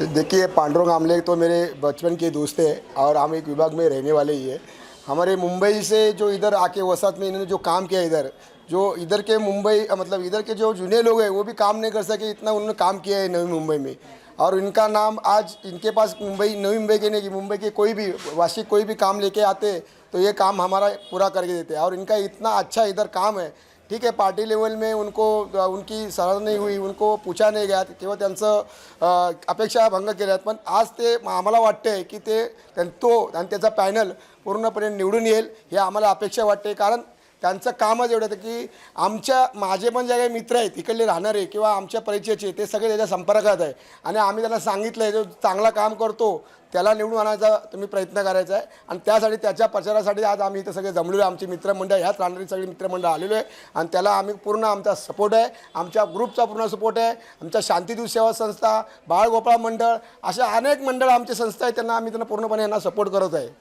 देखिए, पांडुरंग आमले तो मेरे बचपन के दोस्त हैं और हम एक विभाग में रहने वाले ही है। हमारे मुंबई से जो इधर आके वसात में इन्होंने जो काम किया इधर, जो इधर के मुंबई मतलब इधर के जो जूनियर लोग हैं, वो भी काम नहीं कर सके इतना उन्होंने काम किया है नवी मुंबई में। और इनका नाम आज इनके पास मुंबई, नवी मुंबई के नहीं, मुंबई के कोई भी वासी कोई भी काम लेके आते तो ये काम हमारा पूरा करके देते हैं। और इनका इतना अच्छा इधर काम है ठीक आहे पार्टी लेवल में उनको उनकी सराहना नाही हुई उनको पूछा नाही गया किंवा त्यांचं अपेक्षा भंग केल्यात. आहेत पण आज ते आम्हाला वाटते की ते तो आणि त्याचा पॅनल पूर्णपणे निवडून येईल हे आम्हाला अपेक्षा वाटते. कारण त्यांचं कामच एवढं होतं की आमच्या माझे पण जे काही मित्र आहेत इकडले राहणारे किंवा आमच्या परिचयाचे ते सगळे त्याच्या संपर्कात आहे. आणि आम्ही त्यांना सांगितलं आहे जो चांगला काम करतो त्याला निवडून आणायचा तुम्ही प्रयत्न करायचा आहे. आणि त्यासाठी त्याच्या प्रचारासाठी आज आम्ही इथं सगळे जमलेलो आहे. आमची मित्रमंडळ ह्याच राहणारी सगळी मित्रमंडळ आलेलो आहे. आणि त्याला आम्ही पूर्ण आमचा सपोर्ट आहे. आमच्या ग्रुपचा पूर्ण सपोर्ट आहे. आमच्या शांतीदूत सेवा संस्था बाळगोपाळ मंडळ अशा अनेक मंडळ आमची संस्था आहे त्यांना आम्ही त्यांना पूर्णपणे यांना सपोर्ट करत आहे.